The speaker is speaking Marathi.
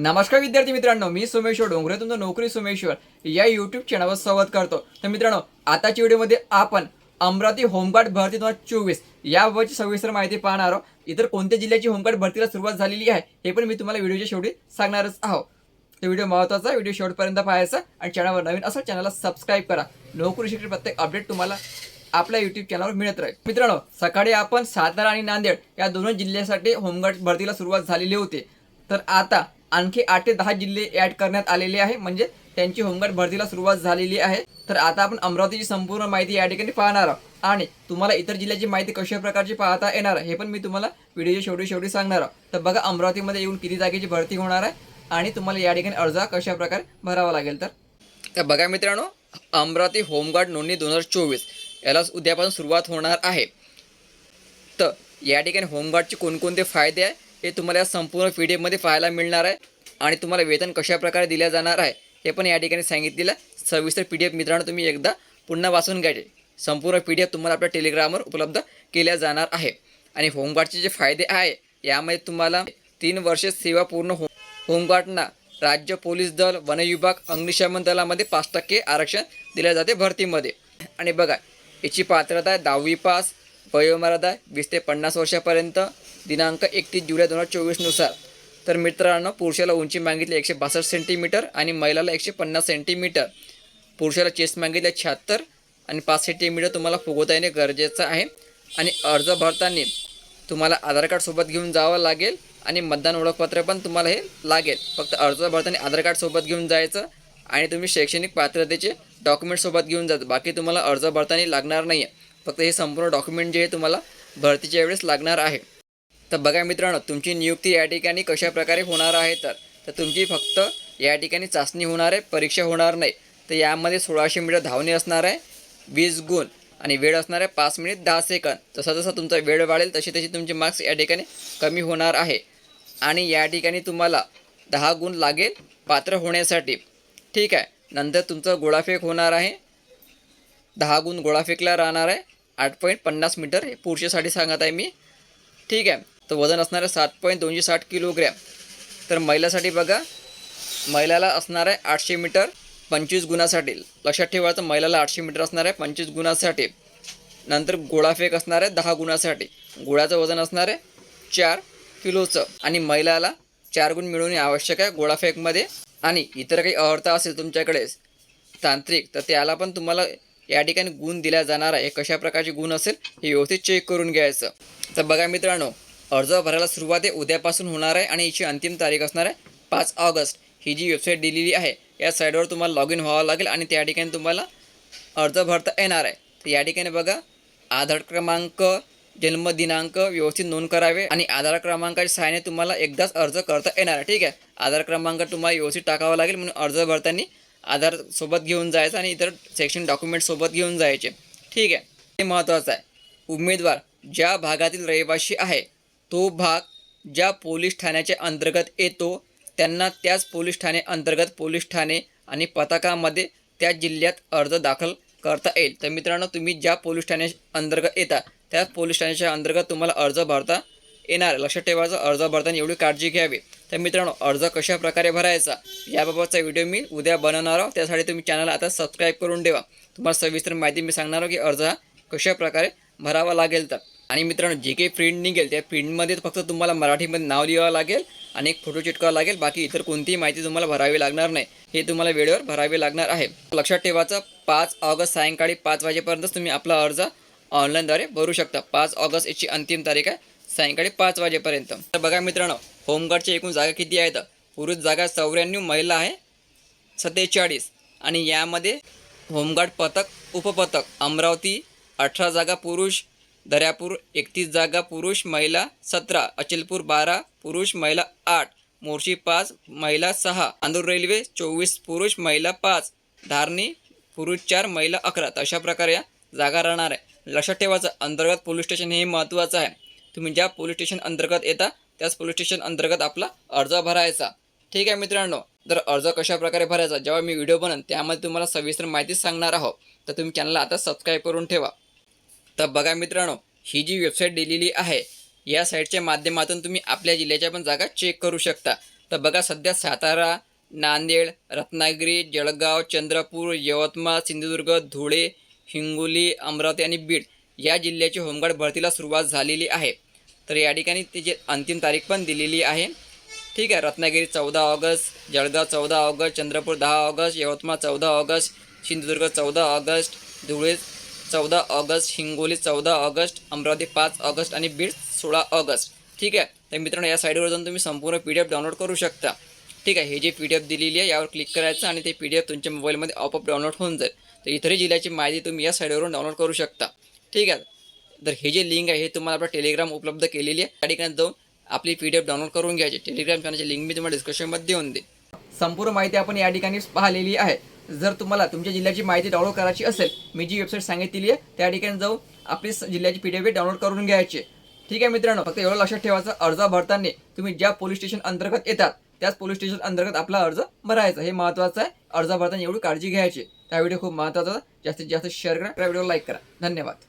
नमस्कार विद्यार्थी मित्रांनो मी सोमेश्वर डोंगरे तुमचं नोकरी सोमेश्वर या युट्यूब चॅनलवर स्वागत करतो. तर मित्रांनो आताच्या व्हिडिओमध्ये आपण अमरावती होमगार्ड भरती दोन हजार चोवीस याबाबतची सविस्तर माहिती पाहणार आहोत. इतर कोणत्या जिल्ह्याची होमगार्ड भरतीला सुरुवात झालेली आहे हे पण मी तुम्हाला व्हिडिओच्या शेवटी सांगणारच आहोत. तर व्हिडिओ महत्त्वाचा व्हिडिओ शेवटपर्यंत पाहायचा आणि चॅनलवर नवीन असा चॅनलला सबस्क्राईब करा. नोकरी शिक्षण प्रत्येक अपडेट तुम्हाला आपल्या युट्यूब चॅनलवर मिळत राहील. मित्रांनो सकाळी आपण सातारा आणि नांदेड या दोन जिल्ह्यासाठी होमगार्ड भरतीला सुरुवात झालेली होती. तर आता आणखी आठ ते दहा जिल्हे ऍड करण्यात आलेले आहे. म्हणजे त्यांची होमगार्ड भरतीला सुरुवात झालेली आहे. तर आता आपण अमरावतीची संपूर्ण माहिती या ठिकाणी पाहणार आहोत. आणि तुम्हाला इतर जिल्ह्याची माहिती कशा प्रकारची पाहता येणार आहे हे पण मी तुम्हाला व्हिडिओच्या शेवटी शेवटी सांगणार आहोत. तर बघा अमरावतीमध्ये येऊन किती जागेची भरती होणार आहे आणि तुम्हाला या ठिकाणी अर्ज कशा प्रकारे भरावा लागेल तर? तर बघा मित्रांनो अमरावती होमगार्ड नोंदणी दोन हजार चोवीस याला उद्यापासून सुरुवात होणार आहे. तर या ठिकाणी होमगार्डचे कोणकोणते फायदे आहे हे तुम्हाला या संपूर्ण पी डी एफमध्ये पाहायला मिळणार आहे आणि तुम्हाला वेतन कशा प्रकारे दिल्या जाणार आहे हे पण या ठिकाणी सांगितलेलं आहे. सविस्तर पी डी एफ मित्रांनो तुम्ही एकदा पुन्हा वाचून घ्यायचे संपूर्ण पी डी एफ तुम्हाला आपल्या टेलिग्रामवर उपलब्ध केल्या जाणार आहे. आणि होमगार्डचे जे फायदे आहे यामध्ये तुम्हाला तीन वर्ष सेवा पूर्ण हो होमगार्डना राज्य पोलीस दल वन विभाग अग्निशमन दलामध्ये पाच टक्के आरक्षण दिले जाते भरतीमध्ये. आणि बघा याची पात्रता आहे दहावी पास वयोमर्यादा वीस ते पन्नास वर्षापर्यंत दिनांक एकतीस जुलै दोन हजार चोवीसनुसार तर मित्रांनो पुरुषाला उंची मागितली एकशे बासष्ट सेंटीमीटर आणि महिलाला एकशे पन्नास सेंटीमीटर पुरुषाला चेस्ट मागितले शहात्तर आणि पाच सेंटीमीटर तुम्हाला फुगवता येणे गरजेचं आहे. आणि अर्ज भरताना तुम्हाला आधार कार्ड सोबत घेऊन जावं लागेल आणि मतदान ओळखपत्र पण तुम्हाला हे लागेल. फक्त अर्ज भरताना आधार कार्ड सोबत घेऊन जायचं आणि तुम्ही शैक्षणिक पात्रतेचे डॉक्युमेंटसोबत घेऊन जायचं बाकी तुम्हाला अर्ज भरताना लागणार नाही आहे फक्त हे संपूर्ण डॉक्युमेंट जे आहे तुम्हाला भरतीच्या वेळेस लागणार आहे. तर बघा मित्रांनो तुमची नियुक्ती या ठिकाणी कशा प्रकारे होणार आहे तर तर तुमची फक्त या ठिकाणी चाचणी होणार आहे परीक्षा होणार नाही. तर यामध्ये सोळाशे मीटर धावणे असणार आहे वीस गुण आणि वेळ असणार आहे पाच मिनिट दहा सेकंद. जसा जसा तुमचा वेळ वाढेल तशी तशी तुमचे मार्क्स या ठिकाणी कमी होणार आहे. आणि या ठिकाणी तुम्हाला दहा गुण लागेल पात्र होण्यासाठी. ठीक आहे नंतर तुमचं गोळाफेक होणार आहे. दहा गुण गोळाफेकला राहणार आहे. आठ पॉईंट पन्नास मीटर हे पुरुषासाठी सांगत आहे मी. ठीक आहे तर वजन असणार आहे सात पॉईंट दोनशे साठ किलोग्रॅम. तर महिलासाठी बघा महिलाला असणार आहे आठशे मीटर पंचवीस गुणासाठी. लक्षात ठेवायचं महिलाला आठशे मीटर असणार आहे पंचवीस गुणासाठी. नंतर गोळाफेक असणार आहे दहा गुणासाठी. गोळ्याचं वजन असणार आहे चार किलोचं. आणि महिलाला चार गुण मिळवणे आवश्यक आहे गोळाफेकमध्ये आणि इतर काही अर्थ असेल तुमच्याकडे तांत्रिक तर त्याला पण तुम्हाला या ठिकाणी गुण दिला जाणार आहे. कशा प्रकारचे गुण असेल हे व्यवस्थित चेक करून घ्यायचं. तर बघा मित्रांनो अर्ज भरायला सुरुवात आहे उद्यापासून होणार आहे आणि याची अंतिम तारीख असणार आहे पाच ऑगस्ट. ही जी वेबसाईट दिलेली आहे या साईडवर तुम्हाला लॉग इन व्हावं लागेल आणि त्या ठिकाणी तुम्हाला अर्ज भरता येणार आहे. तर या ठिकाणी बघा आधार क्रमांक जन्मदिनांक व्यवस्थित नोंद करावे आणि आधार क्रमांकाच्या सहाय्याने तुम्हाला एकदाच अर्ज करता येणार आहे. ठीक आहे? आधार क्रमांक तुम्हाला व्यवस्थित टाकावा लागेल म्हणून अर्ज भरताना आधार सोबत घेऊन जायचं आणि इतर सेक्शन डॉक्युमेंटसोबत घेऊन जायचे. ठीक आहे? हे महत्त्वाचं आहे. उमेदवार ज्या भागातील रहिवासी आहे तो भाग ज्या पोलीस ठाण्याच्या अंतर्गत येतो त्यांना त्याच पोलीस ठाणे अंतर्गत पोलीस ठाणे आणि पथकामध्ये त्या जिल्ह्यात अर्ज दाखल करता येईल. तर मित्रांनो तुम्ही ज्या पोलीस ठाण्या अंतर्गत येता त्या पोलीस ठाण्याच्या अंतर्गत तुम्हाला अर्ज भरता येणार. लक्षात ठेवायचं अर्ज भरताना एवढी काळजी घ्यावी. तर मित्रांनो अर्ज कशा प्रकारे भरायचा याबाबतचा व्हिडिओ मी उद्या बनवणार आहोत. त्यासाठी तुम्ही चॅनल आता सबस्क्राईब करून ठेवा. तुम्हाला सविस्तर माहिती मी सांगणार आहोत की अर्ज हा कशा प्रकारे भरावा लागेल तर. आणि मित्रांनो जे काही प्रिंट निघेल त्या प्रिंटमध्ये फक्त तुम्हाला मराठीमध्ये नाव लिहावं लागेल आणि एक फोटो चिटकावा लागेल. बाकी इतर कोणतीही माहिती तुम्हाला भरावी लागणार नाही. हे तुम्हाला वेळेवर भरावे लागणार आहे. लक्षात ठेवायचं पाच ऑगस्ट सायंकाळी पाच वाजेपर्यंतच तुम्ही आपला अर्ज ऑनलाईनद्वारे भरू शकता. पाच ऑगस्ट याची अंतिम तारीख आहे सायंकाळी पाच वाजेपर्यंत. तर बघा मित्रांनो होमगार्डच्या एकूण जागा किती आहेत पुरुष जागा चौऱ्याण्णव महिला आहे सत्तेचाळीस. आणि यामध्ये होमगार्ड पथक उपपथक अमरावती अठरा जागा पुरुष दर्यापूर एकतीस जागा पुरुष महिला सतरा. अचलपूर बारा. पुरुष महिला आठ. मोर्शी पाच. महिला सहा. आंदूर रेल्वे चोवीस. पुरुष महिला पाच. धारणी पुरुष चार. महिला अकरा. तर अशा प्रकारे या जागा राहणार आहे. लक्षात ठेवायचं अंतर्गत पोलीस स्टेशन हे महत्त्वाचं आहे. तुम्ही ज्या पोलीस स्टेशन अंतर्गत येता त्याच पोलीस स्टेशन अंतर्गत आपला अर्ज भरायचा. ठीक आहे मित्रांनो तर अर्ज कशा प्रकारे भरायचा जेव्हा मी व्हिडिओ बनन त्यामध्ये तुम्हाला सविस्तर माहिती सांगणार आहोत. तर तुम्ही चॅनलला आता सबस्क्राईब करून ठेवा. तर बघा मित्रांनो ही जी वेबसाईट दिलेली आहे या साईटच्या माध्यमातून तुम्ही आपल्या जिल्ह्याच्या पण जागा चेक करू शकता. तर बघा सध्या सातारा नांदेड रत्नागिरी जळगाव चंद्रपूर यवतमाळ सिंधुदुर्ग धुळे हिंगोली अमरावती आणि बीड या जिल्ह्याची होमगार्ड भरतीला सुरुवात झालेली आहे. तर या ठिकाणी तिची अंतिम तारीख पण दिलेली आहे. ठीक आहे रत्नागिरी चौदा ऑगस्ट जळगाव चौदा ऑगस्ट चंद्रपूर दहा ऑगस्ट यवतमाळ चौदा ऑगस्ट सिंधुदुर्ग चौदा ऑगस्ट धुळे चौदा ऑगस्ट हिंगोली चौदा ऑगस्ट अमरावती पाच ऑगस्ट आणि बीड सोळा ऑगस्ट. ठीक आहे? तर मित्रांनो या साईडवर जाऊन तुम्ही संपूर्ण पी डी एफ डाउनलोड करू शकता. ठीक आहे? हे जे पी डी एफ दिलेली आहे यावर क्लिक करायचं आणि ते पी डी एफ तुमच्या मोबाईलमध्ये ऑपअप डाउनलोड होऊन जाईल. तर इतरही जिल्ह्याची माहिती तुम्ही या साईडवरून डाउनलोड करू शकता. ठीक आहे? तर हे जे लिंक आहे हे तुम्हाला आपलं टेलिग्राम उपलब्ध केलेली आहे. त्या ठिकाणी जाऊन आपली पी डी एफ डाउनलोड करून घ्यायची. टेलिग्राम चॅनलची लिंक मी तुम्हाला डिस्क्रिप्शनमध्ये देऊन दे संपूर्ण माहिती आपण या ठिकाणी पाहिलेली आहे. जर तुम्हाला तुमच्या जिल्ह्याची माहिती डाउनलोड करायची असेल मी जी वेबसाईट सांगितलेली आहे त्या ठिकाणी जाऊन आपली जिल्ह्याची पी डी एफ डाउनलोड करून घ्यायची. ठीक आहे मित्रांनो फक्त एवढं लक्षात ठेवायचं अर्ज भरताना तुम्ही ज्या पोलीस स्टेशन अंतर्गत येतात त्याच पोलीस स्टेशन अंतर्गत आपला अर्ज भरायचा. हे महत्त्वाचं आहे अर्ज भरताना एवढी काळजी घ्यायची. त्या व्हिडिओ खूप महत्त्वाचा जास्तीत जास्त शेअर करा व्हिडिओ लाईक करा. धन्यवाद.